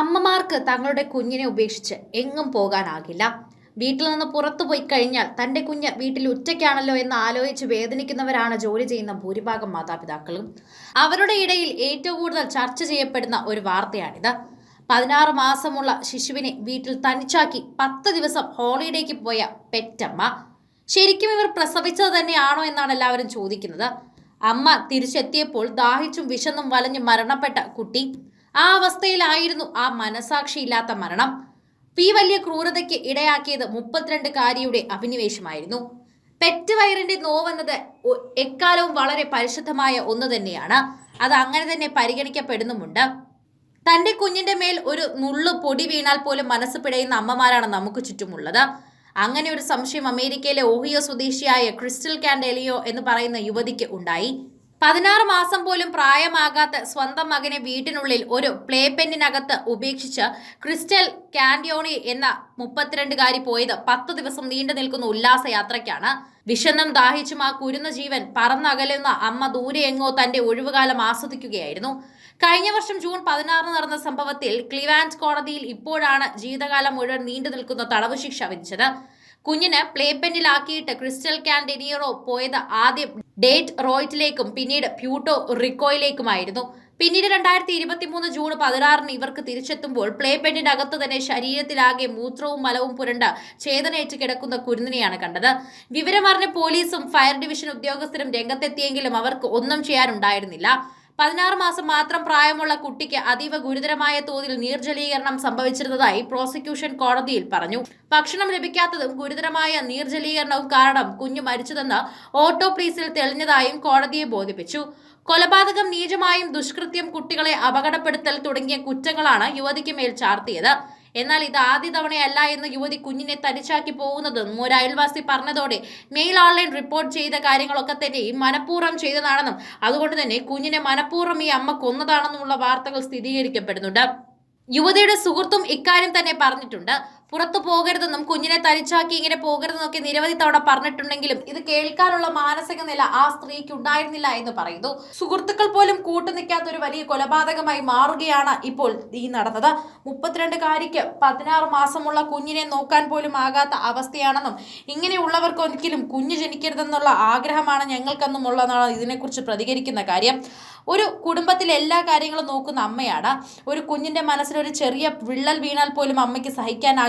അമ്മമാർക്ക് തങ്ങളുടെ കുഞ്ഞിനെ ഉപേക്ഷിച്ച് എങ്ങും പോകാനാകില്ല. വീട്ടിൽ നിന്ന് പുറത്തു പോയി കഴിഞ്ഞാൽ തന്റെ കുഞ്ഞ് വീട്ടിൽ ഒറ്റയ്ക്കാണല്ലോ എന്ന് ആലോചിച്ച് വേദനിക്കുന്നവരാണ് ജോലി ചെയ്യുന്ന ഭൂരിഭാഗം മാതാപിതാക്കളും. അവരുടെ ഇടയിൽ ഏറ്റവും കൂടുതൽ ചർച്ച ചെയ്യപ്പെടുന്ന ഒരു വാർത്തയാണിത്. പതിനാറ് മാസമുള്ള ശിശുവിനെ വീട്ടിൽ തനിച്ചാക്കി പത്ത് ദിവസം ഹോളിഡേക്ക് പോയ പെറ്റമ്മ. ശരിക്കും ഇവർ പ്രസവിച്ചത് തന്നെയാണോ എന്നാണ് എല്ലാവരും ചോദിക്കുന്നത്. അമ്മ തിരിച്ചെത്തിയപ്പോൾ ദാഹിച്ചും വിശന്നും വലഞ്ഞും മരണപ്പെട്ട കുട്ടി. ആ അവസ്ഥയിലായിരുന്നു ആ മനസാക്ഷിയില്ലാത്ത മരണം. പി വലിയ ക്രൂരതയ്ക്ക് ഇടയാക്കിയത് മുപ്പത്തിരണ്ടുകാരിയുടെ അഭിനിവേശമായിരുന്നു. പെറ്റ് വയറിന്റെ നോവെന്നത് എക്കാലവും വളരെ പരിശുദ്ധമായ ഒന്ന് തന്നെയാണ്. അത് അങ്ങനെ തന്നെ പരിഗണിക്കപ്പെടുന്നുമുണ്ട്. തന്റെ കുഞ്ഞിന്റെ മേൽ ഒരു നുള്ളു പൊടി വീണാൽ പോലും മനസ്സ് പിടയുന്ന അമ്മമാരാണ് നമുക്ക് ചുറ്റുമുള്ളത്. അങ്ങനെ ഒരു സംശയം അമേരിക്കയിലെ ഓഹിയോ സ്വദേശിയായ ക്രിസ്റ്റൽ കാൻഡെലിയോ എന്ന് പറയുന്ന യുവതിക്ക് ഉണ്ടായി. പതിനാറ് മാസം പോലും പ്രായമാകാത്ത സ്വന്തം മകനെ വീട്ടിനുള്ളിൽ ഒരു പ്ലേ പെന്നിനകത്ത് ഉപേക്ഷിച്ച് ക്രിസ്റ്റൽ കാൻഡിയോണി എന്ന മുപ്പത്തിരണ്ടുകാരി പോയത് പത്ത് ദിവസം നീണ്ടു നിൽക്കുന്ന ഉല്ലാസയാത്രയ്ക്കാണ്. വിഷന്നം ദാഹിച്ചും ആ കുരുന്ന ജീവൻ പറന്നകലുന്ന അമ്മ ദൂരെ എങ്ങോ തന്റെ ഒഴിവുകാലം ആസ്വദിക്കുകയായിരുന്നു. കഴിഞ്ഞ വർഷം ജൂൺ പതിനാറിന് നടന്ന സംഭവത്തിൽ ക്ലിവാൻസ് കോടതിയിൽ ഇപ്പോഴാണ് ജീവിതകാലം മുഴുവൻ നീണ്ടു നിൽക്കുന്ന തടവ് ശിക്ഷ വിധിച്ചത്. കുഞ്ഞിന് പ്ലേ പെന്നിലാക്കിയിട്ട് ക്രിസ്റ്റൽ കാൻഡെനിയറോ പോയത് ആദ്യം ഡേറ്റ് റോയിറ്റിലേക്കും പിന്നീട് പ്യൂട്ടോ റിക്കോയിലേക്കുമായിരുന്നു. പിന്നീട് രണ്ടായിരത്തി ഇരുപത്തി മൂന്ന് ജൂൺ പതിനാറിന് ഇവർക്ക് തിരിച്ചെത്തുമ്പോൾ പ്ലേ പെന്നിന്റെ അകത്ത് തന്നെ ശരീരത്തിലാകെ മൂത്രവും മലവും പുരണ്ട ചേതനയേറ്റ് കിടക്കുന്ന കുരുന്നിനെയാണ് കണ്ടത്. വിവരമറിഞ്ഞ പോലീസും ഫയർ ഡിവിഷൻ ഉദ്യോഗസ്ഥരും രംഗത്തെത്തിയെങ്കിലും അവർക്ക് ഒന്നും ചെയ്യാനുണ്ടായിരുന്നില്ല. പതിനാറ് മാസം മാത്രം പ്രായമുള്ള കുട്ടിക്ക് അതീവ ഗുരുതരമായ തോതിൽ നീർജലീകരണം സംഭവിച്ചിരുന്നതായി പ്രോസിക്യൂഷൻ കോടതിയിൽ പറഞ്ഞു. ഭക്ഷണം ലഭിക്കാത്തതും ഗുരുതരമായ നീർജലീകരണവും കാരണം കുഞ്ഞു മരിച്ചതെന്ന് ഓട്ടോപ്രീസിൽ തെളിഞ്ഞതായും കോടതിയെ ബോധിപ്പിച്ചു. കൊലപാതകം നീചമായും ദുഷ്കൃത്യം കുട്ടികളെ അപകടപ്പെടുത്തൽ തുടങ്ങിയ കുറ്റങ്ങളാണ് യുവതിക്ക് മേൽ ചാർത്തിയത്. എന്നാൽ ഇത് ആദ്യ തവണയല്ല എന്ന് യുവതി കുഞ്ഞിനെ തനിച്ചാക്കി പോകുന്നതും. ഒരു അയൽവാസി പറഞ്ഞതോടെ മെയിൽ ഓൺലൈൻ റിപ്പോർട്ട് ചെയ്ത കാര്യങ്ങളൊക്കെ തന്നെ ഈ മനഃപൂർവം ചെയ്തതാണെന്നും അതുകൊണ്ട് തന്നെ കുഞ്ഞിനെ മനഃപൂർവം ഈ അമ്മ കൊന്നതാണെന്നുമുള്ള വാർത്തകൾ സ്ഥിരീകരിക്കപ്പെടുന്നുണ്ട്. യുവതിയുടെ സുഹൃത്തും ഇക്കാര്യം തന്നെ പറഞ്ഞിട്ടുണ്ട്. പുറത്തു പോകരുതെന്നും കുഞ്ഞിനെ തരിച്ചാക്കി ഇങ്ങനെ പോകരുതെന്നൊക്കെ നിരവധി തവണ പറഞ്ഞിട്ടുണ്ടെങ്കിലും ഇത് കേൾക്കാനുള്ള മാനസിക നില ആ സ്ത്രീക്ക് ഉണ്ടായിരുന്നില്ല എന്ന് പറയുന്നു. സുഹൃത്തുക്കൾ പോലും കൂട്ടുനിൽക്കാത്ത ഒരു വലിയ കൊലപാതകമായി മാറുകയാണ് ഇപ്പോൾ ഈ നടന്നത്. മുപ്പത്തിരണ്ടുകാരിക്ക് പതിനാറ് മാസമുള്ള കുഞ്ഞിനെ നോക്കാൻ പോലും ആകാത്ത അവസ്ഥയാണെന്നും ഇങ്ങനെയുള്ളവർക്ക് ഒരിക്കലും കുഞ്ഞ് ജനിക്കരുതെന്നുള്ള ആഗ്രഹമാണ് ഞങ്ങൾക്കെന്നും ഉള്ളതാണ് ഇതിനെക്കുറിച്ച് പ്രതികരിക്കുന്ന കാര്യം. ഒരു കുടുംബത്തിലെ എല്ലാ കാര്യങ്ങളും നോക്കുന്ന അമ്മയാണ്. ഒരു കുഞ്ഞിന്റെ മനസ്സിൽ ഒരു ചെറിയ വിള്ളൽ വീണാൽ പോലും അമ്മയ്ക്ക്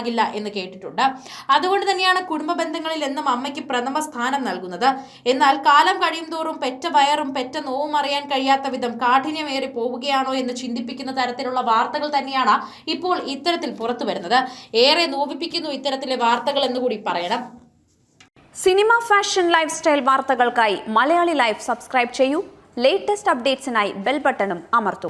സഹിക്കാനാകില്ല എന്ന് കേട്ടിട്ടുണ്ട്. അതുകൊണ്ട് തന്നെയാണ് കുടുംബ ബന്ധങ്ങളിൽ എന്നും അമ്മയ്ക്ക് പ്രഥമ സ്ഥാനം നൽകുന്നത്. എന്നാൽ കാലം കഴിയും തോറും പെറ്റ വയറും പെറ്റ നോവും അറിയാൻ കഴിയാത്ത വിധം കാഠിന്യമേറി പോവുകയാണോ എന്ന് ചിന്തിപ്പിക്കുന്ന തരത്തിലുള്ള വാർത്തകൾ തന്നെയാണ് ഇപ്പോൾ ഇത്തരത്തിൽ പുറത്തു വരുന്നത്. ഏറെ നോവിപ്പിക്കുന്നു ഇത്തരത്തിലെ വാർത്തകൾ എന്ന് കൂടി പറയണം. സിനിമ ഫാഷൻ ലൈഫ് സ്റ്റൈൽ വാർത്തകൾക്കായി മലയാളി ലൈഫ് സബ്സ്ക്രൈബ് ചെയ്യൂ. ലേറ്റസ്റ്റ് അപ്ഡേറ്റ്സിനായി ബെൽ ബട്ടണും അമർത്തൂ.